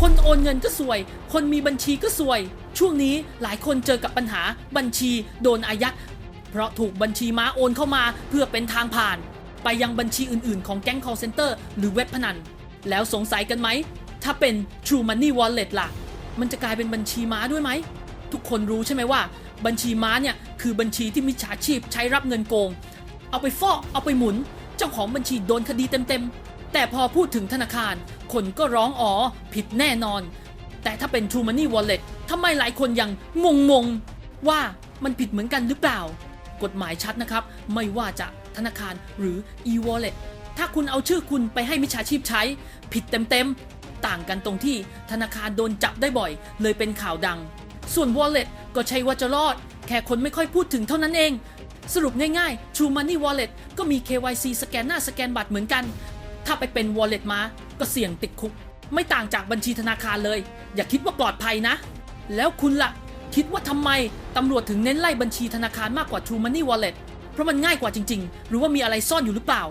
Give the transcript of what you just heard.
คนโอนเงินก็สวย คนมีบัญชีก็สวย ช่วงนี้หลายคนเจอกับปัญหาบัญชีโดนอายัด เพราะถูกบัญชีม้าโอนเข้ามาเพื่อเป็นทางผ่าน ไปยังบัญชีอื่นๆ ของแก๊ง call center หรือเว็บพนัน แล้วสงสัยกันไหม ถ้าเป็น True Money Wallet ล่ะ มันจะกลายเป็นบัญชีม้าด้วยไหม ทุกคนรู้ใช่ไหมว่า บัญชีม้าเนี่ยคือบัญชีที่มิจฉาชีพใช้รับเงินโกง เอาไปฟอกเอาไปหมุน เจ้าของบัญชีโดนคดีเต็มๆแต่พอพูดถึงธนาคาร คนก็ร้องอ๋อ ผิดแน่นอน แต่ถ้าเป็น True Money Wallet ทำไมหลายคนยังงงๆว่ามันผิดเหมือนกันหรือเปล่า กฎหมายชัดนะครับ ไม่ว่าจะธนาคารหรือ e-wallet ถ้าคุณเอาชื่อคุณไปให้มิจฉาชีพใช้ ผิดเต็มๆ ต่างกันตรงที่ธนาคารโดนจับได้บ่อย เลยเป็นข่าวดัง ส่วน wallet ก็ใช่ว่าจะรอด แค่คนไม่ค่อยพูดถึงเท่านั้นเอง สรุปง่ายๆ True Money Wallet ก็มี KYC สแกนหน้าสแกนบัตรเหมือนกัน ถ้าไปเป็น wallet มา ก็เสี่ยงติดคุก ไม่ต่างจากบัญชีธนาคารเลย อย่าคิดว่าปลอดภัยนะ แล้วคุณล่ะ คิดว่าทำไมตำรวจถึงเน้นไล่บัญชีธนาคารมากกว่า True Money Wallet เพราะมันง่ายกว่าจริง ๆ หรือว่ามีอะไรซ่อนอยู่หรือเปล่า